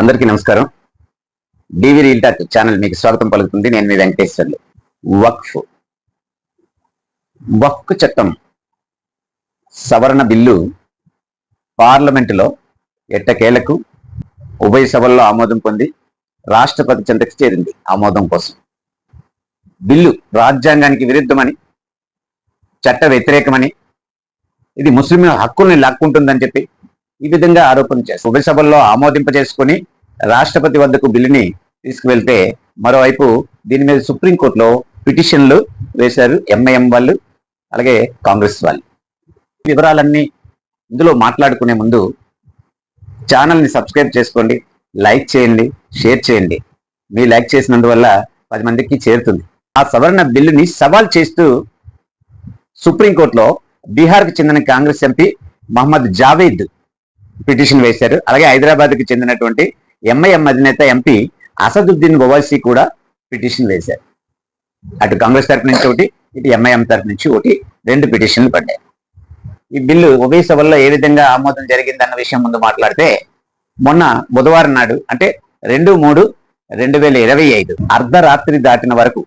అందరికీ నమస్కారం. డివి reel talk channel మీకు స్వాగతం పలుకుతుంది. నేను మీ వెంకటేశ్వర్లు. వక్ఫ్. వక్ఫ్ చట్టం సవరణ బిల్లు పార్లమెంటులో ఎట్టకేలకు ఉభయ సభల్లో ఆమోదం పొంది రాష్ట్రపతి చెంతకు చేరింది ఆమోదం కోసం. బిల్లు రాజ్యాంగానికి విరుద్ధమని చట్ట వ్యతిరేకమని ఇది ముస్లిం హక్కుల్ని లాక్కుంటుందని చెప్పి ఈ విధంగా ఆరోపణ చేస్తారు ఉభయసభల్లో ఆమోదింప ఆమోదింపజేసుకుని రాష్ట్రపతి వద్దకు బిల్లుని తీసుకువెళ్తే మరోవైపు దీని మీద సుప్రీంకోర్టులో పిటిషన్లు వేశారు ఎంఐఎం వాళ్ళు అలాగే కాంగ్రెస్ వాళ్ళు. వివరాలన్నీ ఇందులో మాట్లాడుకునే ముందు ఛానల్ని సబ్స్క్రైబ్ చేసుకోండి లైక్ చేయండి షేర్ చేయండి. మీ లైక్ చేసినందువల్ల పది మందికి చేరుతుంది. ఆ సవరణ బిల్లుని సవాల్ చేస్తూ సుప్రీంకోర్టులో బీహార్కు చెందిన కాంగ్రెస్ ఎంపీ మహమ్మద్ జావేద్ పిటిషన్ వేశారు. అలాగే హైదరాబాద్కి చెందినటువంటి ఎంఐఎం అధినేత ఎంపీ అసదుద్దీన్ ఓవైసీ కూడా పిటిషన్ వేశారు. అటు కాంగ్రెస్ తరఫు నుంచి ఒకటి ఇటు ఎంఐఎం తరఫు నుంచి ఒకటి రెండు పిటిషన్లు పడ్డాయి. ఈ బిల్లు ఉభయ సభల్లో ఏ విధంగా ఆమోదం జరిగిందన్న విషయం ముందు మాట్లాడితే మొన్న బుధవారం నాడు అంటే రెండు మూడు రెండు వేల ఇరవై ఐదు అర్ధరాత్రి దాటిన వరకు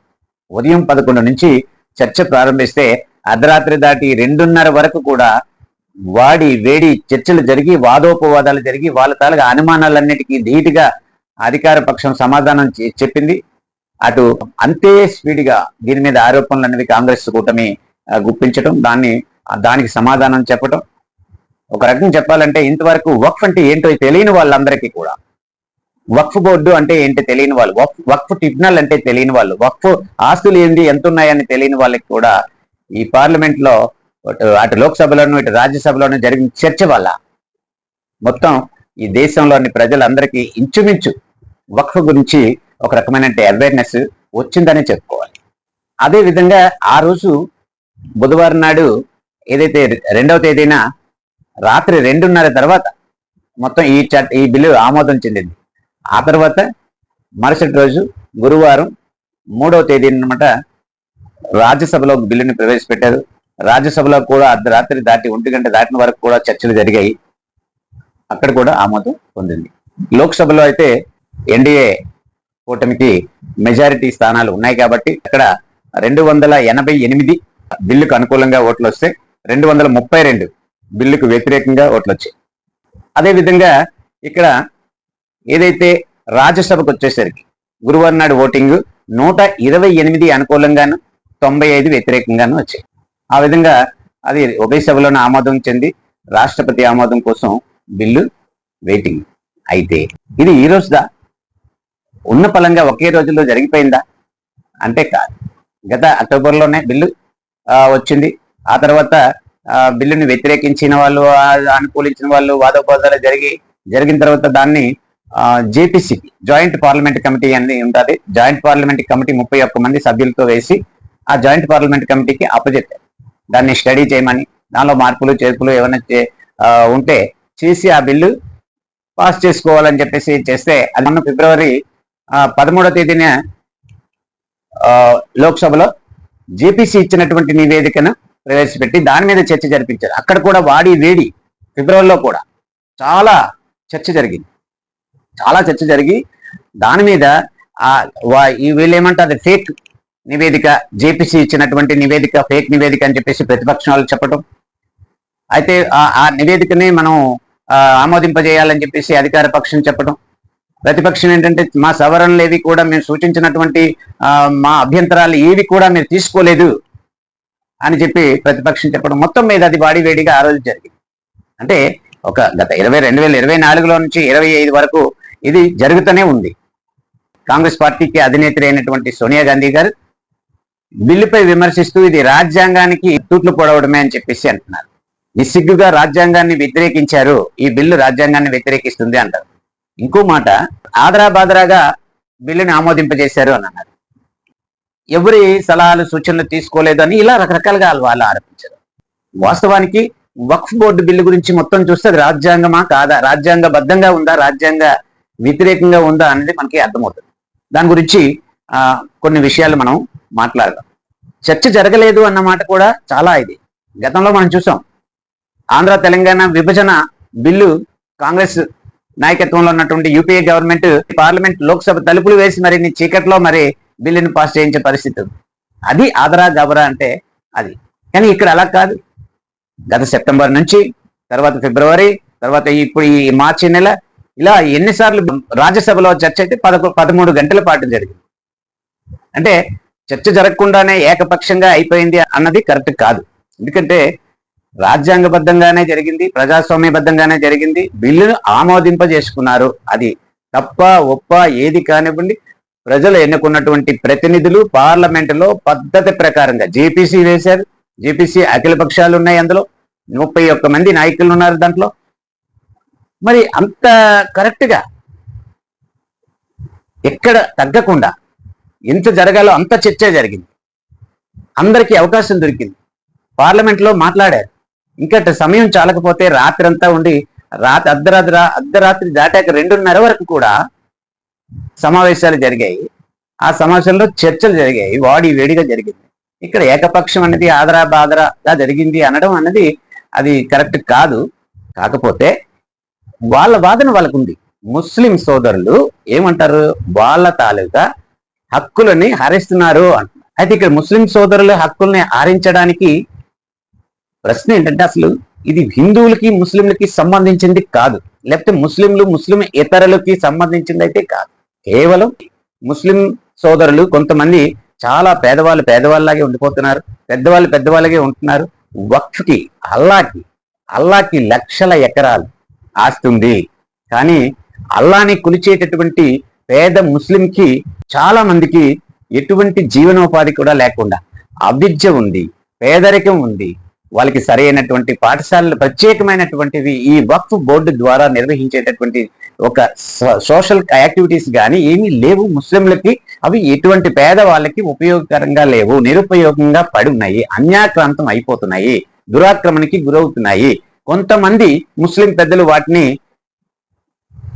ఉదయం పదకొండు నుంచి చర్చ ప్రారంభిస్తే అర్ధరాత్రి దాటి రెండున్నర వరకు కూడా వాడి వేడి చర్చలు జరిగి వాదోపవాదాలు జరిగి వాళ్ళ తాలూగా అనుమానాలన్నిటికీ ధీటుగా అధికార పక్షం సమాధానం చెప్పింది. అటు అంతే స్పీడ్గా దీని మీద ఆరోపణలు అనేవి కాంగ్రెస్ కూటమి గుప్పించడం దాన్ని దానికి సమాధానం చెప్పడం ఒక రకం చెప్పాలంటే ఇంతవరకు వక్ఫ్ అంటే ఏంటో తెలియని వాళ్ళందరికీ కూడా. వక్ఫ్ బోర్డు అంటే ఏంటి తెలియని వాళ్ళు? వక్ఫ్ వక్ఫ్ ట్రిబ్యునల్ అంటే తెలియని వాళ్ళు. వక్ఫ్ ఆస్తులు ఏంటి ఎంత ఉన్నాయని తెలియని వాళ్ళకి కూడా ఈ పార్లమెంట్లో అటు లోక్సభలోను ఇటు రాజ్యసభలోను జరిగిన చర్చ వల్ల మొత్తం ఈ దేశంలోని ప్రజలందరికీ ఇంచుమించు వక్ఫ్ గురించి ఒక రకమైన అవేర్నెస్ వచ్చిందనే చెప్పుకోవాలి. అదే విధంగా ఆ రోజు బుధవారం నాడు ఏదైతే రెండవ తేదీన రాత్రి రెండున్నర తర్వాత మొత్తం ఈ చట్ ఈ బిల్లు ఆమోదం చెందింది. ఆ తర్వాత మరుసటి రోజు గురువారం మూడవ తేదీ అనమాట రాజ్యసభలో బిల్లుని ప్రవేశపెట్టారు. రాజ్యసభలో కూడా అర్ధరాత్రి దాటి ఒంటి గంట దాటిన వరకు కూడా చర్చలు జరిగాయి. అక్కడ కూడా ఆమోదం పొందింది. లోక్సభలో అయితే ఎన్డీఏ కూటమికి మెజారిటీ స్థానాలు ఉన్నాయి కాబట్టి అక్కడ రెండు వందల ఎనభై ఎనిమిది బిల్లుకు అనుకూలంగా ఓట్లు వస్తే రెండు వందల ముప్పై రెండు బిల్లుకు వ్యతిరేకంగా ఓట్లు వచ్చాయి. అదేవిధంగా ఇక్కడ ఏదైతే రాజ్యసభకు వచ్చేసరికి గురువారం నాడు ఓటింగ్ నూట ఇరవై ఎనిమిది అనుకూలంగాను తొంభై ఐదు వ్యతిరేకంగాను వచ్చాయి. ఆ విధంగా అది ఉభయ సభలోనే ఆమోదం చెంది రాష్ట్రపతి ఆమోదం కోసం బిల్లు వెయిటింగ్ అయితే ఇది ఈ రోజుదా? ఉన్న పలంగా ఒకే రోజుల్లో జరిగిపోయిందా? అంటే కాదు గత అక్టోబర్లోనే బిల్లు ఆ, వచ్చింది. ఆ తర్వాత బిల్లుని వ్యతిరేకించిన వాళ్ళు అనుకూలించిన వాళ్ళు వాదోపాదాలు జరిగి జరిగిన తర్వాత దాన్ని జేపీసీకి జాయింట్ పార్లమెంట్ కమిటీ అని ఉంటుంది. జాయింట్ పార్లమెంట్ కమిటీ ముప్పై ఒక్క మంది సభ్యులతో వేసి ఆ జాయింట్ పార్లమెంట్ కమిటీకి అప్పచెప్పారు దాన్ని స్టడీ చేయమని దానిలో మార్పులు చేర్పులు ఏమైనా చే- ఉంటే చేసి ఆ బిల్లు పాస్ చేసుకోవాలని చెప్పేసి చేస్తే అది మొన్న ఫిబ్రవరి ఆ, తేదీన ఆ, లోక్సభలో జేపీసీ ఇచ్చినటువంటి నివేదికను ప్రవేశపెట్టి దాని మీద చర్చ జరిపించారు. అక్కడ కూడా వాడి వేడి ఫిబ్రవరిలో కూడా చాలా చర్చ జరిగింది. చాలా చర్చ జరిగి దాని మీద ఆ వా- ఈ వీళ్ళు ఏమంటారు అది ఫేక్ నివేదిక జేపీసీ ఇచ్చినటువంటి నివేదిక ఫేక్ నివేదిక అని చెప్పేసి ప్రతిపక్షాలు చెప్పడం అయితే ఆ- నివేదికని మనం ఆమోదింపజేయాలని చెప్పేసి అధికార పక్షం చెప్పడం ప్రతిపక్షం ఏంటంటే మా సవరణలు ఏవి కూడా మేము సూచించినటువంటి మా అభ్యంతరాలు ఏవి కూడా మీరు తీసుకోలేదు అని చెప్పి ప్రతిపక్షం చెప్పడం మొత్తం మీద అది వాడి వేడిగా ఆ రోజు జరిగింది. అంటే ఒక గత ఇరవై రెండు వేల ఇరవై నాలుగులో నుంచి ఇరవై ఐదు వరకు ఇది జరుగుతూనే ఉంది. కాంగ్రెస్ పార్టీకి అధినేత్రి అయినటువంటి సోనియా గాంధీ గారు బిల్లుపై విమర్శిస్తూ ఇది రాజ్యాంగానికి తూట్లు పొడవడమే అని చెప్పేసి అంటున్నారు. నిస్సిగ్గుగా రాజ్యాంగాన్ని వ్యతిరేకించారు ఈ బిల్లు రాజ్యాంగాన్ని వ్యతిరేకిస్తుంది అంటారు. ఇంకో మాట ఆదరా బాదరాగా బిల్లుని ఆమోదింపజేశారు అని అన్నారు. ఎవరి సలహాలు సూచనలు తీసుకోలేదు అని ఇలా రకరకాలుగా వాళ్ళు ఆరోపించారు. వాస్తవానికి వక్ఫ్ బోర్డు బిల్లు గురించి మొత్తం చూస్తే అది రాజ్యాంగమా కాదా? రాజ్యాంగబద్ధంగా ఉందా? రాజ్యాంగ వ్యతిరేకంగా ఉందా అనేది మనకి అర్థమవుతుంది. దాని గురించి ఆ, కొన్ని విషయాలు మనం మాట్లాడదాం. చర్చ జరగలేదు అన్న మాట కూడా చాలా ఇది. గతంలో మనం చూసాం ఆంధ్ర తెలంగాణ విభజన బిల్లు కాంగ్రెస్ నాయకత్వంలో ఉన్నటువంటి యూపీఏ గవర్నమెంట్ పార్లమెంట్ లోక్సభ తలుపులు వేసి మరి నీ చీకట్లో మరి బిల్లును పాస్ చేయించే పరిస్థితి అది ఆదరా గబరా అంటే అది. కానీ ఇక్కడ అలా కాదు. గత సెప్టెంబర్ నుంచి తర్వాత ఫిబ్రవరి తర్వాత ఇప్పుడు ఈ మార్చి నెల ఇలా ఎన్నిసార్లు రాజ్యసభలో చర్చ అయితే పదకొ పదమూడు గంటల పాటు జరిగింది. అంటే చర్చ జరగకుండానే ఏకపక్షంగా అయిపోయింది అన్నది కరెక్ట్ కాదు. ఎందుకంటే రాజ్యాంగబద్ధంగానే జరిగింది ప్రజాస్వామ్యబద్ధంగానే జరిగింది బిల్లును ఆమోదింపజేసుకున్నారు. అది తప్ప ఒప్ప ఏది కానివ్వండి ప్రజలు ఎన్నుకున్నటువంటి ప్రతినిధులు పార్లమెంటులో పద్ధతి ప్రకారంగా జేపీసీ వేశారు జేపీసీ అఖిల పక్షాలు ఉన్నాయి అందులో ముప్పై ఒక్క మంది నాయకులు ఉన్నారు దాంట్లో. మరి అంత కరెక్ట్గా ఎక్కడ తగ్గకుండా ఎంత జరగాలో అంత చర్చ జరిగింది. అందరికీ అవకాశం దొరికింది. పార్లమెంట్లో మాట్లాడారు. ఇంకా సమయం చాలకపోతే రాత్రి అంతా ఉండి రాత్రి అర్ధరాత్రి అర్ధరాత్రి దాటాక రెండున్నర వరకు కూడా సమావేశాలు జరిగాయి. ఆ సమావేశంలో చర్చలు జరిగాయి. వాడి వేడిగా జరిగింది. ఇక్కడ ఏకపక్షం అనేది ఆదరా బాదరాగా జరిగింది అనడం అన్నది అది కరెక్ట్ కాదు. కాకపోతే వాళ్ళ వాదన వాళ్ళకు ఉంది ముస్లిం సోదరులు ఏమంటారు? వాళ్ళ తాలూకా హక్కులని హరిస్తున్నారు అంటున్నారు అయితే ఇక్కడ ముస్లిం సోదరుల హక్కుల్ని హరించడానికి ప్రశ్న ఏంటంటే అసలు ఇది హిందువులకి ముస్లింలకి సంబంధించింది కాదు. లేకపోతే ముస్లింలు ముస్లిం ఇతరులకి సంబంధించింది అయితే కాదు. కేవలం ముస్లిం సోదరులు కొంతమంది చాలా పేదవాళ్ళు పేదవాళ్ళలాగే ఉండిపోతున్నారు. పెద్దవాళ్ళు పెద్దవాళ్ళగే ఉంటున్నారు. వక్ఫ్కి అల్లాకి అల్లాకి లక్షల ఎకరాలు ఆస్తుంది. కానీ అల్లాని కొలిచేటటువంటి పేద ముస్లింకి చాలా మందికి ఎటువంటి జీవనోపాధి కూడా లేకుండా అవిద్య ఉంది పేదరికం ఉంది. వాళ్ళకి సరైనటువంటి పాఠశాలలు ప్రత్యేకమైనటువంటివి ఈ వక్ఫ్ బోర్డు ద్వారా నిర్వహించేటటువంటి ఒక సోషల్ యాక్టివిటీస్ కానీ ఏమీ లేవు ముస్లింలకి. అవి ఎటువంటి పేద వాళ్ళకి ఉపయోగకరంగా లేవు నిరుపయోగంగా పడి ఉన్నాయి అన్యాక్రాంతం అయిపోతున్నాయి దురాక్రమణకి గురవుతున్నాయి. కొంతమంది ముస్లిం పెద్దలు వాటిని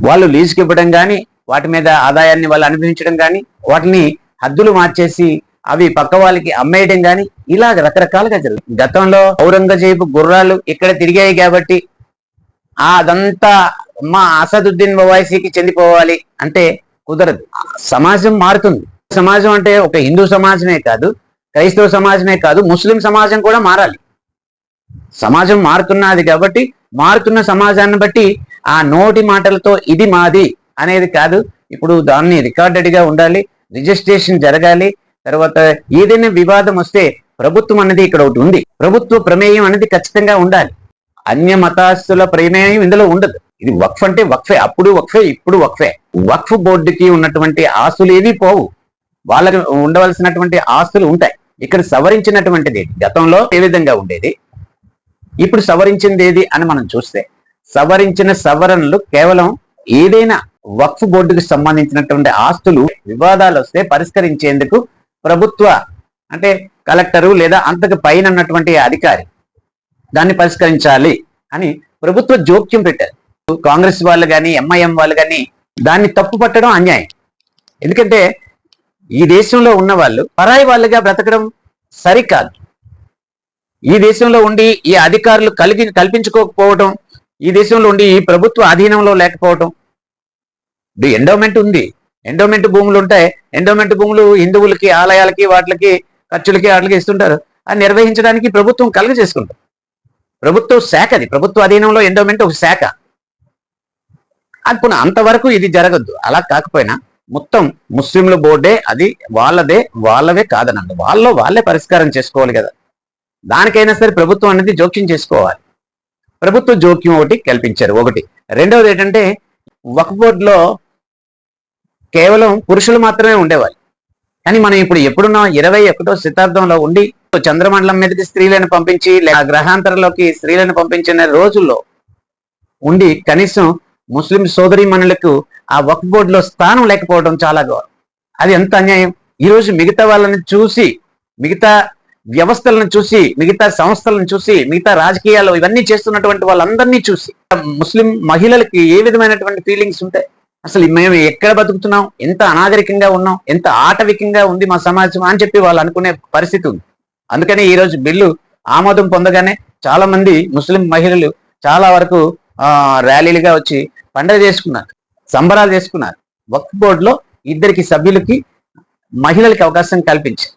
వాళ్ళు లీజుకి ఇవ్వడం కానీ వాటి మీద ఆదాయాన్ని వాళ్ళు అనుభవించడం కానీ వాటిని హద్దులు మార్చేసి అవి పక్క వాళ్ళకి అమ్మేయడం కానీ ఇలా రకరకాలుగా జరుగుతుంది. గతంలో ఔరంగజేబు గుర్రాలు ఇక్కడ తిరిగాయి కాబట్టి అదంతా మా అసదుద్దీన్ ఓవైసీకి చెందిపోవాలి అంటే కుదరదు. సమాజం మారుతుంది. సమాజం అంటే ఒక హిందూ సమాజమే కాదు క్రైస్తవ సమాజమే కాదు ముస్లిం సమాజం కూడా మారాలి. సమాజం మారుతున్నది కాబట్టి మారుతున్న సమాజాన్ని బట్టి ఆ నోటి మాటలతో ఇది మాది. అనేది కాదు. ఇప్పుడు దాన్ని రికార్డెడ్గా ఉండాలి రిజిస్ట్రేషన్ జరగాలి తర్వాత ఏదైనా వివాదం వస్తే ప్రభుత్వం అనేది ఇక్కడ ఒకటి ఉంది. ప్రభుత్వ ప్రమేయం అనేది ఖచ్చితంగా ఉండాలి. అన్య మతాస్తుల ప్రమేయం ఇందులో ఉండదు. ఇది వక్ఫ్ అంటే వక్ఫే అప్పుడు వక్ఫే ఇప్పుడు వక్ఫే. వక్ఫ్ బోర్డుకి ఉన్నటువంటి ఆస్తులు ఏవి పోవు. వాళ్ళకి ఉండవలసినటువంటి ఆస్తులు ఉంటాయి. ఇక్కడ సవరించినటువంటిది గతంలో ఏ విధంగా ఉండేది? ఇప్పుడు సవరించింది ఏది అని మనం చూస్తే సవరించిన సవరణలు కేవలం ఏదైనా వక్ఫ్ బోర్డుకి సంబంధించినటువంటి ఆస్తులు వివాదాలు వస్తే పరిష్కరించేందుకు ప్రభుత్వ అంటే కలెక్టరు లేదా అంతకు పైన ఉన్నటువంటి అధికారి దాన్ని పరిష్కరించాలి అని ప్రభుత్వ జోక్యం పెట్టారు. కాంగ్రెస్ వాళ్ళు కానీ ఎంఐఎం వాళ్ళు కానీ దాన్ని తప్పు పట్టడం అన్యాయం. ఎందుకంటే ఈ దేశంలో ఉన్న వాళ్ళు పరాయి వాళ్ళుగా బ్రతకడం సరికాదు. ఈ దేశంలో ఉండి ఈ అధికారులు కలిగి కల్పించుకోకపోవడం ఈ దేశంలో ఉండి ఈ ప్రభుత్వ అధీనంలో లేకపోవడం ఎండోమెంట్ ఉంది. ఎండోమెంట్ భూములు ఉంటాయి ఎండోమెంట్ భూములు హిందువులకి ఆలయాలకి వాటికి ఖర్చులకి వాటికి ఇస్తుంటారు. అది నిర్వహించడానికి ప్రభుత్వం కలుగ చేసుకుంటారు ప్రభుత్వ శాఖ అది. ప్రభుత్వ అధీనంలో ఎండోమెంట్ ఒక శాఖ. అనుకున్న అంతవరకు ఇది జరగద్దు. అలా కాకపోయినా మొత్తం ముస్లింల బోర్డే అది వాళ్ళదే వాళ్ళవే కాదనండి. వాళ్ళలో వాళ్ళే పరిష్కారం చేసుకోవాలి కదా. దానికైనా సరే ప్రభుత్వం అనేది జోక్యం చేసుకోవాలి. ప్రభుత్వ జోక్యం ఒకటి కల్పించారు. ఒకటి. రెండవది ఏంటంటే వక్ఫ్ బోర్డులో కేవలం పురుషులు మాత్రమే ఉండేవాళ్ళు కానీ మనం ఇప్పుడు ఎప్పుడున్నా ఇరవై ఒకటో శతాబ్దంలో ఉండి చంద్రమండలం మీదకి స్త్రీలను పంపించి లేదా గ్రహాంతరంలోకి స్త్రీలను పంపించిన రోజుల్లో ఉండి కనీసం ముస్లిం సోదరిమణులకు ఆ వక్ బోర్డులో స్థానం లేకపోవడం చాలా గౌరవం అది ఎంత అన్యాయం? ఈ రోజు మిగతా వాళ్ళని చూసి మిగతా వ్యవస్థలను చూసి మిగతా సంస్థలను చూసి మిగతా రాజకీయాలు ఇవన్నీ చేస్తున్నటువంటి వాళ్ళందరినీ చూసి ముస్లిం మహిళలకి ఏ విధమైనటువంటి ఫీలింగ్స్ ఉంటాయి? అసలు మేము ఎక్కడ బతుకుతున్నాం? ఎంత అనాగరికంగా ఉన్నాం? ఎంత ఆటవికంగా ఉంది మా సమాజం అని చెప్పి వాళ్ళు అనుకునే పరిస్థితి ఉంది. అందుకని ఈరోజు బిల్లు ఆమోదం పొందగానే చాలా మంది ముస్లిం మహిళలు చాలా వరకు ఆ ర్యాలీలుగా వచ్చి పండగ చేసుకున్నారు సంబరాలు చేసుకున్నారు. వక్ఫ్ బోర్డులో ఇద్దరికి సభ్యులకి మహిళలకి అవకాశం కల్పించారు.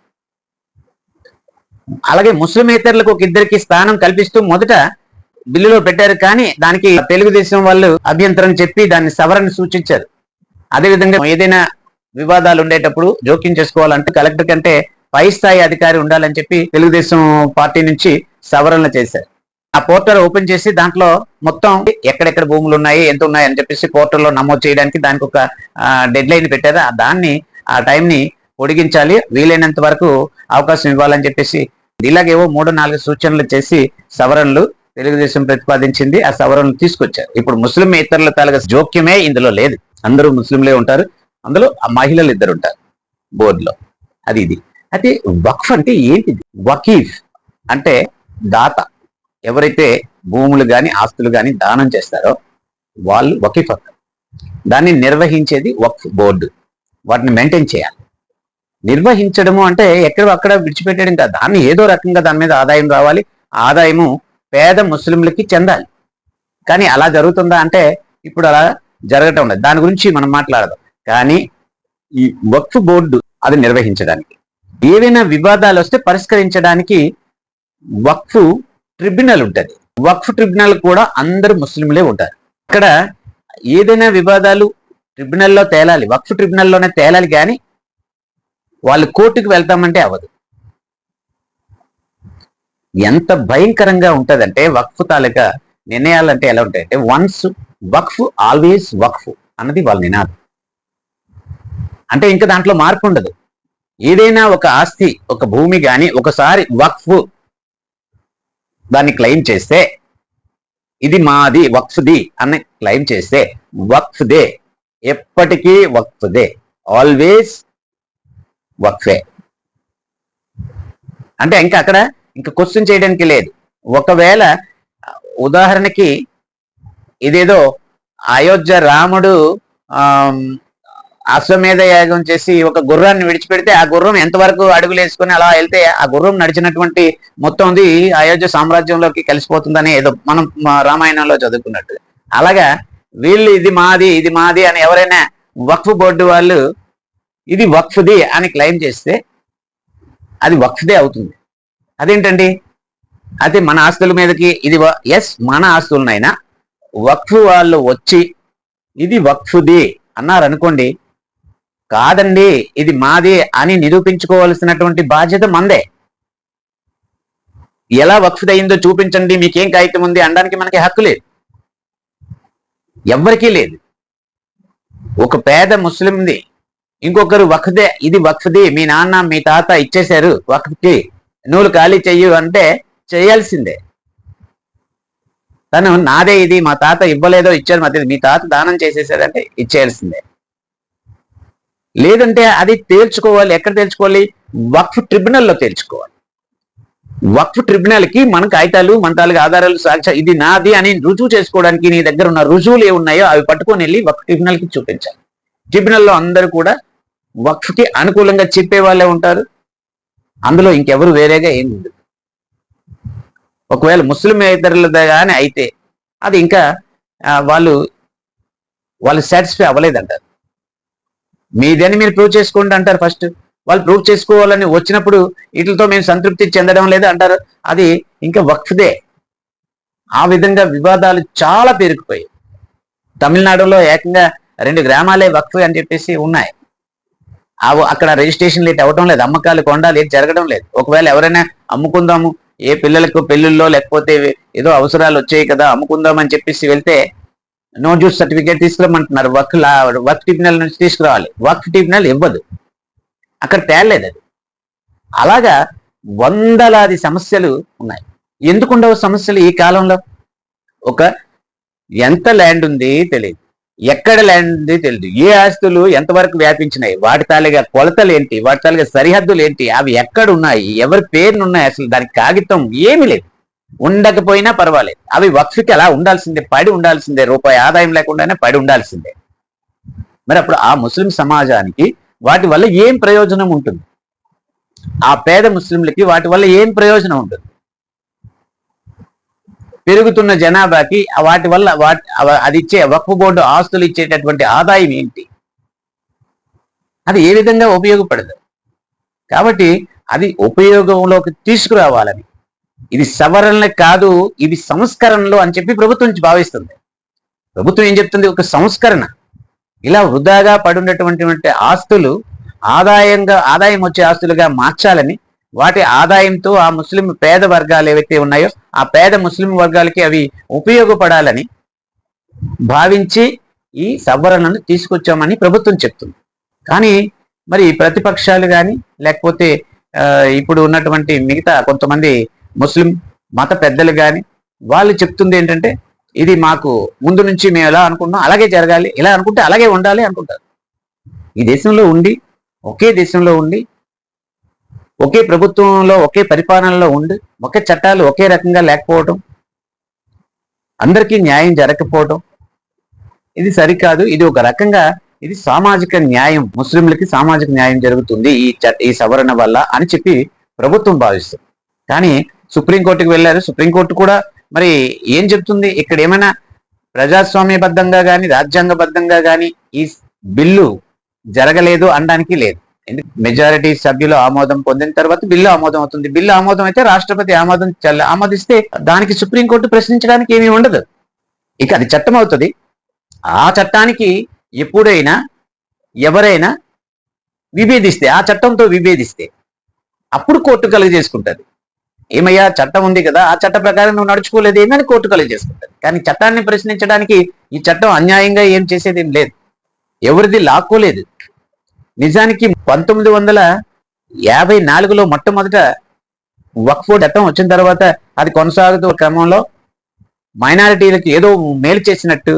అలాగే ముస్లిమేతరులకు ఒక ఇద్దరికి స్థానం కల్పిస్తూ మొదట బిల్లులో పెట్టారు కానీ దానికి తెలుగుదేశం వాళ్ళు అభ్యంతరం చెప్పి దాన్ని సవరణ సూచించారు. అదేవిధంగా ఏదైనా వివాదాలు ఉండేటప్పుడు జోక్యం చేసుకోవాలంటే కలెక్టర్ కంటే పై స్థాయి అధికారి ఉండాలని చెప్పి తెలుగుదేశం పార్టీ నుంచి సవరణలు చేశారు. ఆ పోర్టల్ ఓపెన్ చేసి దాంట్లో మొత్తం ఎక్కడెక్కడ భూములు ఉన్నాయి ఎంత ఉన్నాయి అని చెప్పేసి పోర్టల్లో నమోదు చేయడానికి దానికి ఒక డెడ్ లైన్ పెట్టారు. ఆ దాన్ని ఆ టైం ని పొడిగించాలి. వీలైనంత వరకు అవకాశం ఇవ్వాలని చెప్పేసి ఇలాగేవో మూడు నాలుగు సూచనలు చేసి సవరణలు తెలుగుదేశం ప్రతిపాదించింది ఆ సవరణలు తీసుకొచ్చారు. ఇప్పుడు ముస్లిం ఇతరుల తాలూకా జోక్యమే ఇందులో లేదు. అందరూ ముస్లింలే ఉంటారు. అందులో ఆ మహిళలు ఇద్దరు ఉంటారు బోర్డులో. అది ఇది. అయితే వక్ఫ్ అంటే ఏంటిది? వకీఫ్ అంటే దాత. ఎవరైతే భూములు గాని ఆస్తులు గాని దానం చేస్తారో వాళ్ళు వకీఫ్ అంటారు దాన్ని నిర్వహించేది వక్ఫ్ బోర్డు. వాటిని మెయింటైన్ చేయాలి. నిర్వహించడము అంటే ఎక్కడ అక్కడ విడిచిపెట్టడం కాదు. దాన్ని ఏదో రకంగా దాని మీద ఆదాయం రావాలి. ఆదాయము పేద ముస్లింలకి చెందాలి. కానీ అలా జరుగుతుందా అంటే ఇప్పుడు అలా జరగటం లేదు. దాని గురించి మనం మాట్లాడదాం. కానీ ఈ వక్ఫ్ బోర్డు అది నిర్వహించడానికి. ఏవైనా వివాదాలు వస్తే పరిష్కరించడానికి వక్ఫ్ ట్రిబ్యునల్ ఉంటుంది. వక్ఫ్ ట్రిబ్యునల్ కూడా అందరు ముస్లింలే ఉంటారు. ఇక్కడ ఏదైనా వివాదాలు ట్రిబ్యునల్లో తేలాలి. వక్ఫ్ ట్రిబ్యునల్లోనే తేలాలి కానీ వాళ్ళు కోర్టుకు వెళ్తామంటే అవ్వదు. ఎంత భయంకరంగా ఉంటుందంటే వక్ఫ్ తాలూకా నిర్ణయాలంటే ఎలా ఉంటాయంటే వన్స్ వక్ఫ్ ఆల్వేస్ వక్ఫ్ అన్నది వాళ్ళ నినాదం. అంటే ఇంకా దాంట్లో మార్పు ఉండదు. ఏదైనా ఒక ఆస్తి ఒక భూమి కానీ ఒకసారి వక్ఫ్ దాన్ని క్లెయిమ్ చేస్తే ఇది మాది వక్ఫ్ది అని క్లెయిమ్ చేస్తే వక్ఫ్దే ఎప్పటికీ వక్ఫ్దే ఆల్వేస్ వక్ఫే అంటే ఇంకా అక్కడ ఇంకా క్వశ్చన్ చేయడానికి లేదు. ఒకవేళ ఉదాహరణకి ఇదేదో అయోధ్య రాముడు అశ్వమేధ యాగం చేసి ఒక గుర్రాన్ని విడిచిపెడితే ఆ గుర్రం ఎంతవరకు అడుగులు వేసుకొని అలా వెళ్తే ఆ గుర్రం నడిచినటువంటి మొత్తం ఉంది అయోధ్య సామ్రాజ్యంలోకి కలిసిపోతుందని ఏదో మనం రామాయణంలో చదువుకున్నట్టు. అలాగా వీళ్ళు ఇది మాది ఇది మాది అని ఎవరైనా వక్ఫ్ బోర్డు వాళ్ళు ఇది వక్ఫ్ది అని క్లెయిమ్ చేస్తే అది వక్ఫ్దే అవుతుంది. అదేంటండి? అయితే మన ఆస్తుల మీదకి ఇది ఎస్ మన ఆస్తులనైనా వక్ఫ్ వాళ్ళు వచ్చి ఇది వక్ఫ్ది అన్నారు అనుకోండి కాదండి ఇది మాది అని నిరూపించుకోవాల్సినటువంటి బాధ్యత మందే. ఎలా వక్ఫ్ అయిందో చూపించండి మీకేం కాగితం ఉంది అనడానికి మనకి హక్కు లేదు. ఎవ్వరికీ లేదు. ఒక పేద ముస్లింది ఇంకొకరు వక్ఫదే ఇది వక్ఫది మీ నాన్న మీ తాత ఇచ్చేశారు వక్ఫ్కి. నువ్వు ఖాళీ చెయ్యు అంటే చేయాల్సిందే. తను నాదే ఇది మా తాత ఇవ్వలేదో ఇచ్చారు మధ్య మీ తాత దానం చేసేసాడంటే ఇచ్చేయాల్సిందే. లేదంటే అది తేల్చుకోవాలి ఎక్కడ తేల్చుకోవాలి? వక్ఫ్ ట్రిబ్యునల్లో తేల్చుకోవాలి. వక్ఫ్ ట్రిబ్యునల్కి మన కాగితాలు మన తాలూకు ఆధారాలు సాక్ష్య ఇది నాది అని రుజువు చేసుకోవడానికి నీ దగ్గర ఉన్న రుజువులు ఏ ఉన్నాయో అవి పట్టుకొని వెళ్ళి వక్ఫ్ ట్రిబ్యునల్కి చూపించాలి. ట్రిబ్యునల్లో అందరూ కూడా వక్ఫ్కి అనుకూలంగా చెప్పే వాళ్ళే ఉంటారు. అందులో ఇంకెవరు వేరేగా ఏం ఉండదు ఒకవేళ ముస్లిం ఇతరులదే కానీ అయితే అది ఇంకా వాళ్ళు వాళ్ళు సాటిస్ఫై అవ్వలేదంటారు. మీదని మీరు ప్రూవ్ చేసుకోండి అంటారు ఫస్ట్ వాళ్ళు ప్రూవ్ చేసుకోవాలని వచ్చినప్పుడు వీటితో మేము సంతృప్తి చెందడం లేదు అంటారు. అది ఇంకా వక్ఫ్దే. ఆ విధంగా వివాదాలు చాలా పెరిగిపోయాయి తమిళనాడులో ఏకంగా రెండు గ్రామాలే వక్ఫ్ అని చెప్పేసి ఉన్నాయి. అక్కడ రిజిస్ట్రేషన్ లేట్ అవ్వడం లేదు. అమ్మకాలు కొండాలు ఏం జరగడం లేదు. ఒకవేళ ఎవరైనా అమ్ముకుందాము ఏ పిల్లలకు పెళ్ళిళ్ళలో లేకపోతే ఏదో అవసరాలు వచ్చాయి కదా అమ్ముకుందాం అని చెప్పేసి వెళ్తే నో జ్యూస్ సర్టిఫికేట్ తీసుకురమ్మంటున్నారు. వర్క్ లా వర్క్ ట్రిబ్యునల్ నుంచి తీసుకురావాలి. వర్క్ ట్రిబ్యునల్ ఇవ్వదు. అక్కడ తేలలేదు అది. అలాగా వందలాది సమస్యలు ఉన్నాయి. ఎందుకుండవు సమస్యలు ఈ కాలంలో? ఒక ఎంత ల్యాండ్ ఉంది తెలియదు ఎక్కడ ల్యాండ్ తెలియదు ఏ ఆస్తులు ఎంతవరకు వ్యాపించినాయి? వాటి తాలిగా కొలతలు ఏంటి? వాటి తాలిగా సరిహద్దులు ఏంటి? అవి ఎక్కడ ఉన్నాయి? ఎవరి పేర్లు ఉన్నాయి? అసలు దానికి కాగితం ఏమీ లేదు. ఉండకపోయినా పర్వాలేదు. అవి వక్ఫ్కి అలా ఉండాల్సిందే పడి ఉండాల్సిందే. రూపాయి ఆదాయం లేకుండానే పడి ఉండాల్సిందే. మరి అప్పుడు ఆ ముస్లిం సమాజానికి వాటి వల్ల ఏం ప్రయోజనం ఉంటుంది? ఆ పేద ముస్లింలకి వాటి వల్ల ఏం ప్రయోజనం ఉంటుంది? పెరుగుతున్న జనాభాకి వాటి వల్ల వాటి అది ఇచ్చే వక్ఫ్ బోర్డు ఆస్తులు ఇచ్చేటటువంటి ఆదాయం ఏంటి? అది ఏ విధంగా ఉపయోగపడదు? కాబట్టి అది ఉపయోగంలోకి తీసుకురావాలని. ఇది సవరణ కాదు ఇది సంస్కరణలు అని చెప్పి ప్రభుత్వం భావిస్తుంది. ప్రభుత్వం ఏం చెప్తుంది? ఒక సంస్కరణ. ఇలా వృధాగా పడున్నటువంటి ఆస్తులు ఆదాయంగా ఆదాయం వచ్చే ఆస్తులుగా మార్చాలని వాటి ఆదాయంతో ఆ ముస్లిం పేద వర్గాలు ఏవైతే ఉన్నాయో ఆ పేద ముస్లిం వర్గాలకి అవి ఉపయోగపడాలని భావించి ఈ సవరణను తీసుకొచ్చామని ప్రభుత్వం చెప్తుంది. కానీ మరి ప్రతిపక్షాలు కానీ లేకపోతే ఇప్పుడు ఉన్నటువంటి మిగతా కొంతమంది ముస్లిం మత పెద్దలు కానీ వాళ్ళు చెప్తుంది ఏంటంటే ఇది మాకు ముందు నుంచి మేము ఎలా అనుకుంటున్నాం అలాగే జరగాలి ఇలా అనుకుంటే అలాగే ఉండాలి అనుకుంటారు. ఈ దేశంలో ఉండి ఒకే దేశంలో ఉండి ఒకే ప్రభుత్వంలో ఒకే పరిపాలనలో ఉండి ఒకే చట్టాలు ఒకే రకంగా లేకపోవడం అందరికీ న్యాయం జరగకపోవడం ఇది సరికాదు. ఇది ఒక రకంగా ఇది సామాజిక న్యాయం ముస్లింలకి సామాజిక న్యాయం జరుగుతుంది ఈ ఈ సవరణ వల్ల అని చెప్పి ప్రభుత్వం భావిస్తుంది. కానీ సుప్రీంకోర్టుకి వెళ్ళారు. సుప్రీంకోర్టు కూడా మరి ఏం చెప్తుంది? ఇక్కడ ఏమైనా ప్రజాస్వామ్యబద్ధంగా కానీ రాజ్యాంగబద్ధంగా కానీ ఈ బిల్లు జరగలేదు అనడానికి లేదు. మెజారిటీ సభ్యులు ఆమోదం పొందిన తర్వాత బిల్లు ఆమోదం అవుతుంది. బిల్లు ఆమోదం అయితే రాష్ట్రపతి ఆమోదం చల్ల- ఆమోదిస్తే దానికి సుప్రీంకోర్టు ప్రశ్నించడానికి ఏమీ ఉండదు. ఇక అది చట్టం అవుతుంది. ఆ చట్టానికి ఎప్పుడైనా ఎవరైనా విభేదిస్తే ఆ చట్టంతో విభేదిస్తే అప్పుడు కోర్టు కలుగ చేసుకుంటది. ఏమయ్యా చట్టం ఉంది కదా ఆ చట్ట ప్రకారం నువ్వు నడుచుకోలేదు ఏమని కోర్టు కలుగ కానీ చట్టాన్ని ప్రశ్నించడానికి ఈ చట్టం అన్యాయంగా ఏం చేసేది ఏం లేదు. ఎవరిది లాక్కోలేదు. నిజానికి పంతొమ్మిది వందల యాభై నాలుగులో మొట్టమొదట వక్ఫ్ చట్టం వచ్చిన తర్వాత అది కొనసాగుతూ క్రమంలో మైనారిటీలకు ఏదో మేలు చేసినట్టు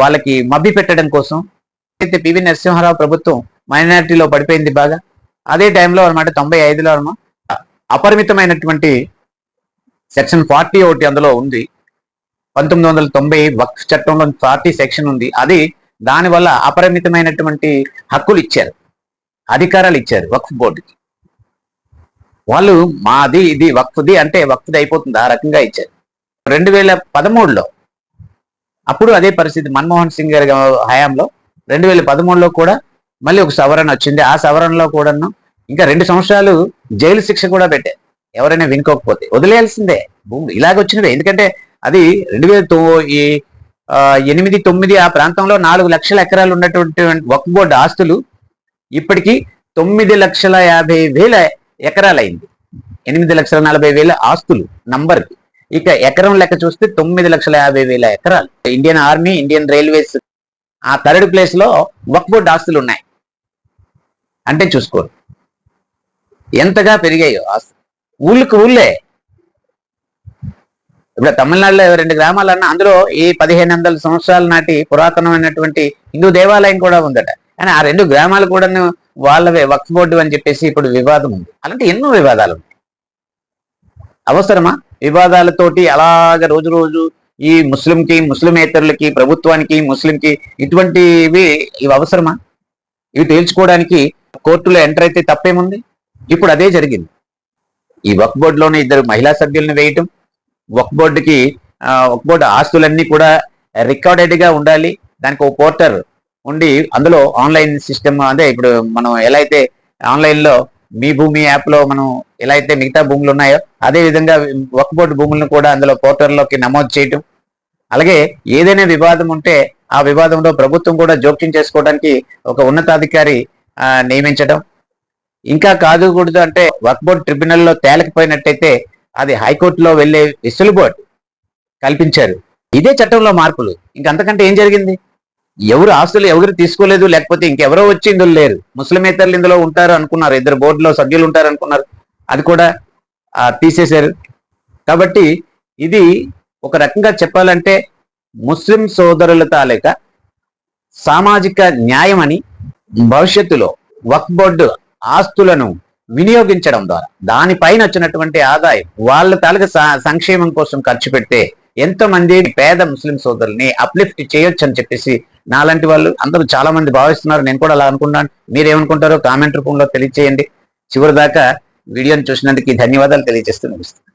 వాళ్ళకి మబ్బి పెట్టడం కోసం అయితే పివి నరసింహారావు ప్రభుత్వం మైనారిటీలో పడిపోయింది బాగా అదే టైంలో అనమాట తొంభై ఐదులో అనమా అపరిమితమైనటువంటి సెక్షన్ ఫార్టీ ఒకటి అందులో ఉంది. పంతొమ్మిది వందల తొంభై వక్ఫ్ చట్టంలో ఫార్టీ సెక్షన్ ఉంది. అది దానివల్ల అపరిమితమైనటువంటి హక్కులు ఇచ్చారు. అధికారాలు ఇచ్చారు వక్ఫ్ బోర్డుకి. వాళ్ళు మాది ఇది వక్ఫ్ది అంటే వక్ఫ్ది అయిపోతుంది ఆ రకంగా ఇచ్చారు. రెండు వేల పదమూడులో అప్పుడు అదే పరిస్థితి మన్మోహన్ సింగ్ గారి హయాంలో రెండు వేల పదమూడులో కూడా మళ్ళీ ఒక సవరణ వచ్చింది. ఆ సవరణలో కూడాను ఇంకా రెండు సంవత్సరాలు జైలు శిక్ష కూడా పెట్టారు. ఎవరైనా వినుకోకపోతే వదిలేయాల్సిందే. భూములు ఇలాగొచ్చినవే. ఎందుకంటే అది రెండు వేల తొ- ఈ ఎనిమిది తొమ్మిది ఆ ప్రాంతంలో నాలుగు లక్షల ఎకరాలు ఉన్నటువంటి వక్బోర్డ్ బోర్డు ఆస్తులు ఇప్పటికీ తొమ్మిది లక్షల యాభై వేల ఎకరాలైంది. ఎనిమిది లక్షల నలభై వేల ఆస్తులు నంబర్కి ఇక ఎకరం లెక్క చూస్తే తొమ్మిది లక్షల యాభై వేల ఎకరాలు. ఇండియన్ ఆర్మీ ఇండియన్ రైల్వేస్ ఆ థర్డ్ ప్లేస్లో బోర్డు ఆస్తులు ఉన్నాయి. అంటే చూసుకోరు ఎంతగా పెరిగాయో ఆస్తులు ఊళ్ళకి ఊళ్ళే ఇప్పుడు తమిళనాడులో రెండు గ్రామాలన్నా అందులో ఈ పదిహేను వందల సంవత్సరాల నాటి పురాతనమైనటువంటి హిందూ దేవాలయం కూడా ఉందట. కానీ ఆ రెండు గ్రామాలు కూడా వాళ్ళవే వక్ఫ్ బోర్డు అని చెప్పేసి ఇప్పుడు వివాదం ఉంది. అలాంటి ఎన్నో వివాదాలు ఉన్నాయి. అవసరమా? వివాదాలతోటి అలాగ రోజు రోజు ఈ ముస్లింకి ముస్లిమేతరులకి ప్రభుత్వానికి ముస్లింకి ఇటువంటివి ఇవి అవసరమా? ఇవి తేల్చుకోవడానికి కోర్టులో ఎంటర్ అయితే తప్పేముంది? ఇప్పుడు అదే జరిగింది. ఈ వక్ బోర్డులోనే ఇద్దరు మహిళా సభ్యులను వేయటం వక్ బోర్డుకి ఆ, వక్ బోర్డు ఆస్తులన్నీ కూడా రికార్డెడ్గా ఉండాలి. దానికి ఒక పోర్టర్ ఉండి అందులో ఆన్లైన్ సిస్టమ్ అంటే ఇప్పుడు మనం ఎలా అయితే ఆన్లైన్లో మీ భూమి యాప్లో మనం ఎలా అయితే మిగతా భూములు ఉన్నాయో అదే విధంగా వక్ బోర్డు భూములను కూడా అందులో పోర్టర్లోకి నమోదు చేయటం. అలాగే ఏదైనా వివాదం ఉంటే ఆ వివాదంలో ప్రభుత్వం కూడా జోక్యం చేసుకోవడానికి ఒక ఉన్నతాధికారి నియమించడం ఇంకా కాదు అంటే వక్ బోర్డ్ ట్రిబ్యునల్లో తేలకపోయినట్టయితే అది హైకోర్టులో వెళ్ళే వెసులుబాటు కల్పించారు. ఇదే చట్టంలో మార్పులు. ఇంకంతకంటే ఏం జరిగింది? ఎవరు ఆస్తులు ఎవరు తీసుకోలేదు లేకపోతే ఇంకెవరో వచ్చి ఇందులో లేరు. ముస్లిమేతరులు ఇందులో ఉంటారు అనుకున్నారు. ఇద్దరు బోర్డులో సభ్యులు ఉంటారు అనుకున్నారు. అది కూడా తీసేశారు. కాబట్టి ఇది ఒక రకంగా చెప్పాలంటే ముస్లిం సోదరుల తాలూక సామాజిక న్యాయం అని భవిష్యత్తులో వక్ బోర్డు ఆస్తులను వినియోగించడం ద్వారా. దానిపైన వచ్చినటువంటి ఆదాయం వాళ్ళ తాలూకు సంక్షేమం కోసం ఖర్చు పెడితే ఎంతో మంది పేద ముస్లిం సోదరుల్ని అప్లిఫ్ట్ చేయొచ్చు అని చెప్పేసి నాలాంటి వాళ్ళు అందరూ చాలా మంది భావిస్తున్నారు. నేను కూడా అలా అనుకున్నాను. మీరేమనుకుంటారో కామెంట్ రూపంలో తెలియచేయండి. చివరి దాకా వీడియోని చూసినందుకు ధన్యవాదాలు తెలియజేస్తూ ముగిస్తున్నాను